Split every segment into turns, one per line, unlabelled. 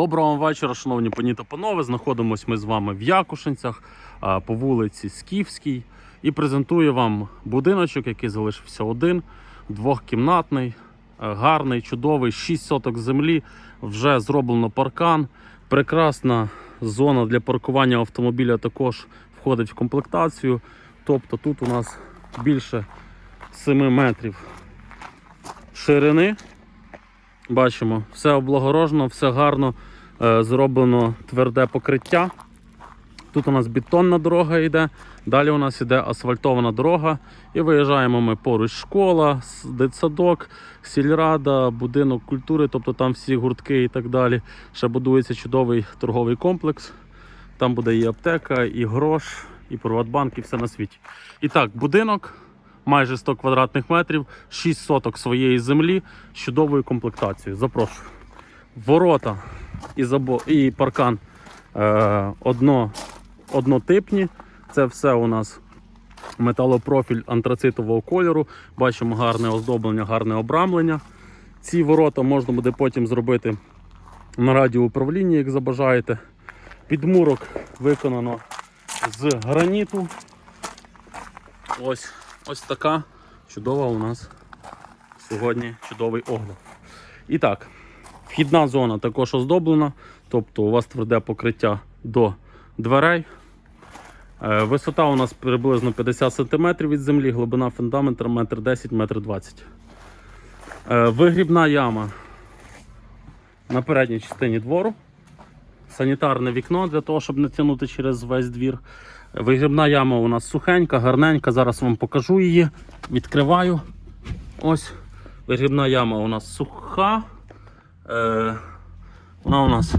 Доброго вечора, шановні пані та панове. Знаходимось ми з вами в Якушинцях по вулиці Скіфській і презентую вам будиночок, який залишився один, двохкімнатний, е, гарний, чудовий, 6 соток землі. Вже зроблено паркан. Прекрасна зона для паркування автомобіля також входить в комплектацію. Тобто тут у нас більше 7 метрів ширини. Бачимо, все облагорожено, все гарно зроблено тверде покриття. Тут у нас бетонна дорога йде, далі у нас йде асфальтована дорога. І виїжджаємо ми поруч школа, дитсадок, сільрада, будинок культури, тобто там всі гуртки і так далі. Ще будується чудовий торговий комплекс. Там буде і аптека, і грош, і Приватбанк, і все на світі. І так, будинок майже 100 квадратних метрів, 6 соток своєї землі чудовою комплектацією. Запрошую. Ворота і, забо... і паркан е, одно... однотипні. Це все у нас металопрофіль антрацитового кольору. Бачимо гарне оздоблення, гарне обрамлення. Ці ворота можна буде потім зробити на радіоуправлінні, як забажаєте. Підмурок виконано з граніту. Ось, ось така чудова у нас сьогодні чудовий огляд. І так, вхідна зона також оздоблена, тобто у вас тверде покриття до дверей. Е, Висота у нас приблизно 50 см від землі, глибина фундаменту 1,10 м 1,20 м. Вигрібна яма на передній частині двору. Санітарне вікно для того, щоб не тягнути через весь двір. Вигрібна яма у нас сухенька, гарненька. Зараз вам покажу її. Відкриваю. Ось. Вигрібна яма у нас суха. Е, вона у нас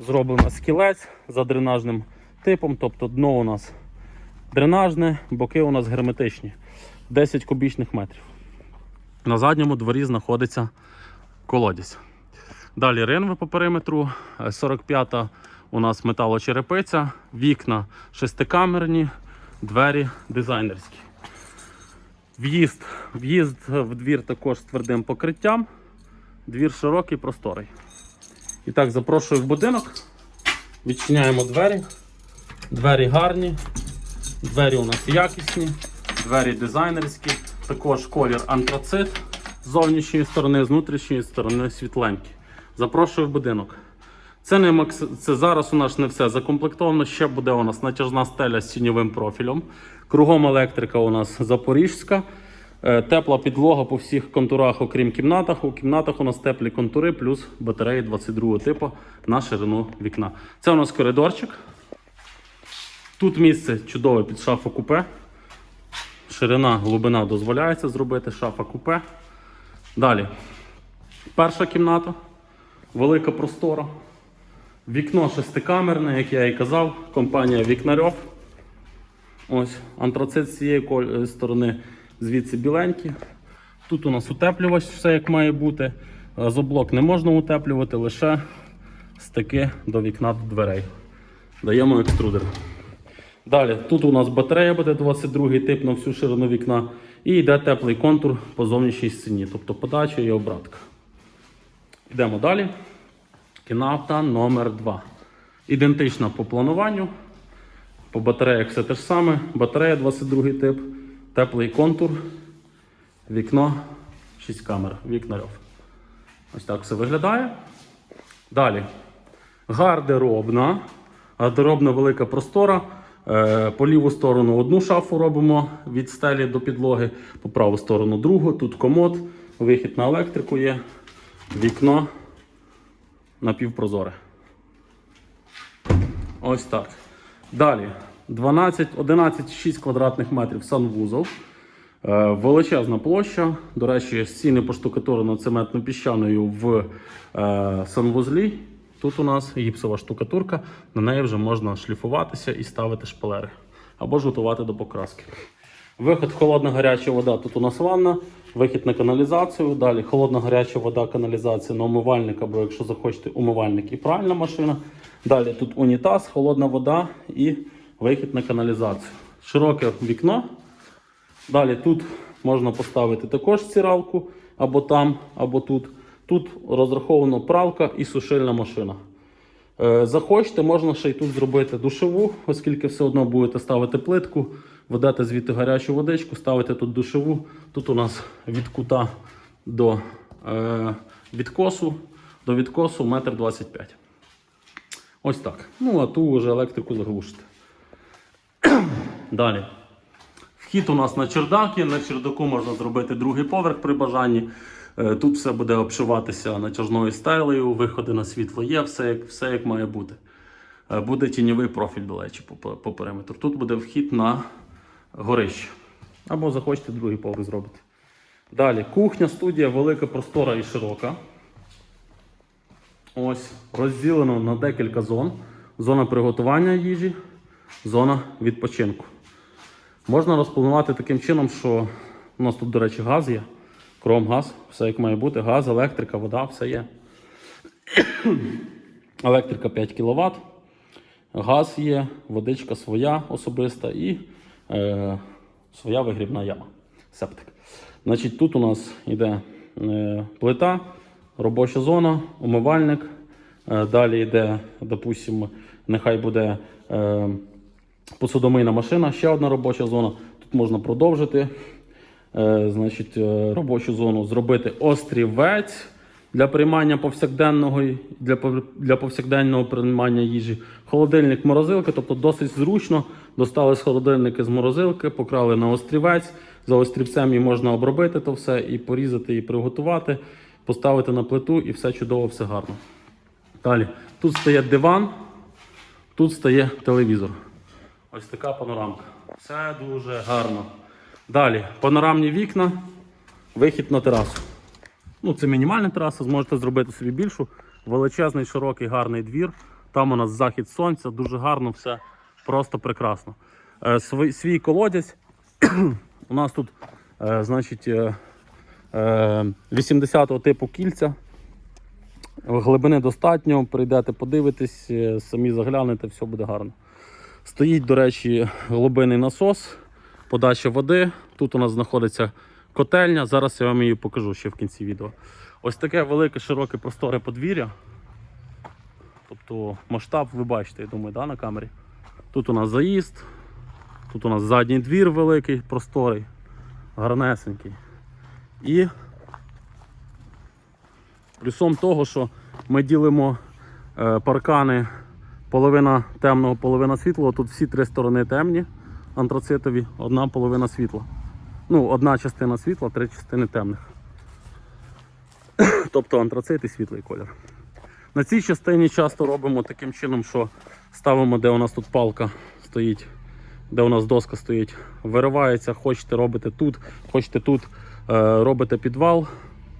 зроблена з кілець за дренажним типом. Тобто дно у нас дренажне, боки у нас герметичні. 10 кубічних метрів. На задньому дворі знаходиться колодязь. Далі ринви по периметру. Е, 45-та у нас металочерепиця, вікна шестикамерні, двері дизайнерські. В'їзд, в'їзд в двір також з твердим покриттям. Двір широкий, просторий. І так, запрошую в будинок. Відчиняємо двері. Двері гарні, двері у нас якісні, двері дизайнерські, також колір антрацит з зовнішньої сторони, з внутрішньої сторони світленький. Запрошую в будинок. Це не макс... це зараз у нас не все закомплектовано. Ще буде у нас натяжна стеля з сіньовим профілем. Кругом електрика у нас запорізька. Е, Тепла підлога по всіх контурах, окрім кімнатах. У кімнатах у нас теплі контури, плюс батареї 22 типу на ширину вікна. Це у нас коридорчик. Тут місце чудове під шафу купе. Ширина, глибина дозволяється зробити шафа купе. Далі. Перша кімната, велика простора. Вікно шестикамерне, як я і казав, компанія Вікнарьов. Ось антрацит з цієї е, сторони, звідси біленький. Тут у нас утеплювач, все як має бути. Газоблок не можна утеплювати, лише стики до вікна до дверей. Даємо екструдер. Далі, тут у нас батарея буде 22 тип на всю ширину вікна. І йде теплий контур по зовнішній стіні, тобто подача і обратка. Йдемо далі. Кімната номер 2 Ідентична по плануванню. По батареях все те ж саме. Батарея 22 тип, теплий контур, вікно, 6 камер, вікнарьов. Ось так все виглядає. Далі. Гардеробна. Гардеробна велика простора. Е, По ліву сторону одну шафу робимо від стелі до підлоги, по праву сторону другу. Тут комод, вихід на електрику є, вікно напівпрозоре. Ось так. Далі 12, 11, 6 квадратних метрів санвузол. Е, Величезна площа. До речі, стіни поштукатурено цементно-піщаною в е, санвузлі. Тут у нас гіпсова штукатурка, на неї вже можна шліфуватися і ставити шпалери або ж готувати до покраски. Вихід холодна гаряча вода. Тут у нас ванна, вихід на каналізацію. Далі холодна гаряча вода, каналізація на умивальник, або якщо захочете, умивальник і пральна машина. Далі тут унітаз, холодна вода і вихід на каналізацію. Широке вікно. Далі тут можна поставити також стиралку або там, або тут. Тут розраховано пралка і сушильна машина. Е, Захочете, можна ще й тут зробити душову, оскільки все одно будете ставити плитку, ведете звідти гарячу водичку, ставите тут душову. Тут у нас від кута до е, відкосу, до відкосу метр 25. Ось так. Ну, а ту вже електрику заглушите. Далі. Вхід у нас на чердаки. На чердаку можна зробити другий поверх при бажанні. Е, Тут все буде обшиватися натяжною стелею, виходи на світло є, все як, все як має бути. Е, Буде тіньовий профіль, до речі, по, по, по периметру. Тут буде вхід на горище. Або захочете другий поверх зробити. Далі, кухня, студія велика, простора і широка. Ось розділено на декілька зон. Зона приготування їжі, зона відпочинку. Можна розпланувати таким чином, що у нас тут, до речі, газ є. Кромгаз, все як має бути, газ, електрика, вода, все є. Електрика 5 кВт, газ є, водичка своя особиста і е, своя вигрібна яма. Септик. Значить, тут у нас йде е, плита, робоча зона, умивальник. Е, далі йде, допустимо, нехай буде е, посудомийна машина, ще одна робоча зона. Тут можна продовжити е, значить, е, робочу зону, зробити острівець для приймання повсякденного для, для повсякденного приймання їжі. Холодильник, морозилка, тобто досить зручно. Достали з холодильника з морозилки, покрали на острівець. За острівцем її можна обробити то все і порізати, і приготувати, поставити на плиту, і все чудово, все гарно. Далі. Тут стає диван, тут стає телевізор. Ось така панорамка. Все дуже гарно. Далі панорамні вікна, вихід на терасу. Ну, це мінімальна тераса, зможете зробити собі більшу. Величезний, широкий, гарний двір. Там у нас захід сонця, дуже гарно, все просто прекрасно. Е, свій, свій колодязь. у нас тут, е, значить, е, е, 80-го типу кільця. Глибини достатньо, прийдете, подивитесь, е, самі заглянете, все буде гарно. Стоїть, до речі, глибинний насос, подача води. Тут у нас знаходиться котельня. Зараз я вам її покажу ще в кінці відео. Ось таке велике, широке, просторе подвір'я. Тобто масштаб ви бачите, я думаю, да, на камері. Тут у нас заїзд, тут у нас задній двір великий, просторий, гарнесенький. І плюсом того, що ми ділимо е, паркани половина темного, половина світлого. Тут всі три сторони темні, антрацитові, одна половина світла. Ну, одна частина світла, три частини темних. тобто антрацит і світлий колір. На цій частині часто робимо таким чином, що ставимо, де у нас тут палка стоїть, де у нас доска стоїть, виривається, хочете робите тут, хочете тут, е, робите підвал,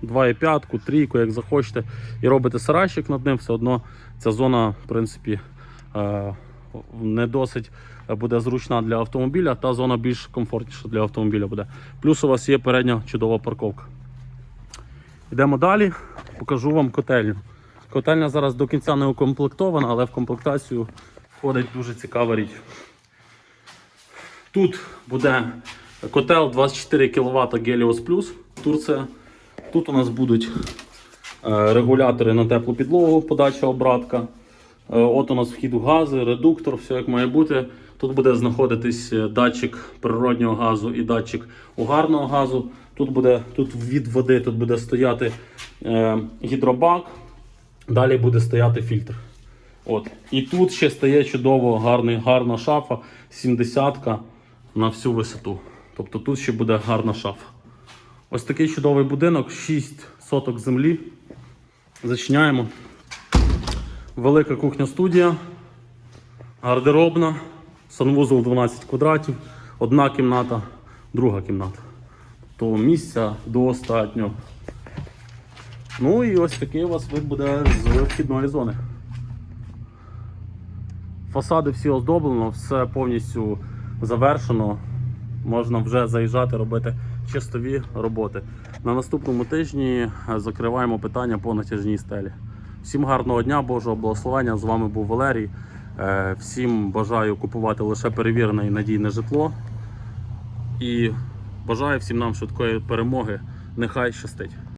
2,5, трійку, як захочете, і робите сарайчик над ним, все одно ця зона, в принципі, не досить буде зручна для автомобіля, та зона більш комфортніша для автомобіля буде. Плюс у вас є передня чудова парковка. Йдемо далі, покажу вам котельню. Котельня зараз до кінця не укомплектована, але в комплектацію входить дуже цікава річ. Тут буде котел 24 кВт Helios Plus, Турція. Тут у нас будуть е, регулятори на теплу підлогу, подача обратка. Е, От у нас вхід у гази, редуктор, все як має бути. Тут буде знаходитись е, датчик природнього газу і датчик угарного газу. Тут буде тут від води тут буде стояти е, гідробак, далі буде стояти фільтр. От. І тут ще стає чудово гарний, гарна шафа, 70-ка на всю висоту. Тобто тут ще буде гарна шафа. Ось такий чудовий будинок, 6 соток землі. Зачиняємо. Велика кухня-студія, гардеробна, санвузол 12 квадратів, одна кімната, друга кімната. То місця достатньо. Ну і ось такий у вас вид буде з вхідної зони. Фасади всі оздоблено, все повністю завершено. Можна вже заїжджати, робити чистові роботи. На наступному тижні закриваємо питання по натяжній стелі. Всім гарного дня, Божого благословення. З вами був Валерій. Е, Всім бажаю купувати лише перевірене і надійне житло. І бажаю всім нам швидкої перемоги. Нехай щастить.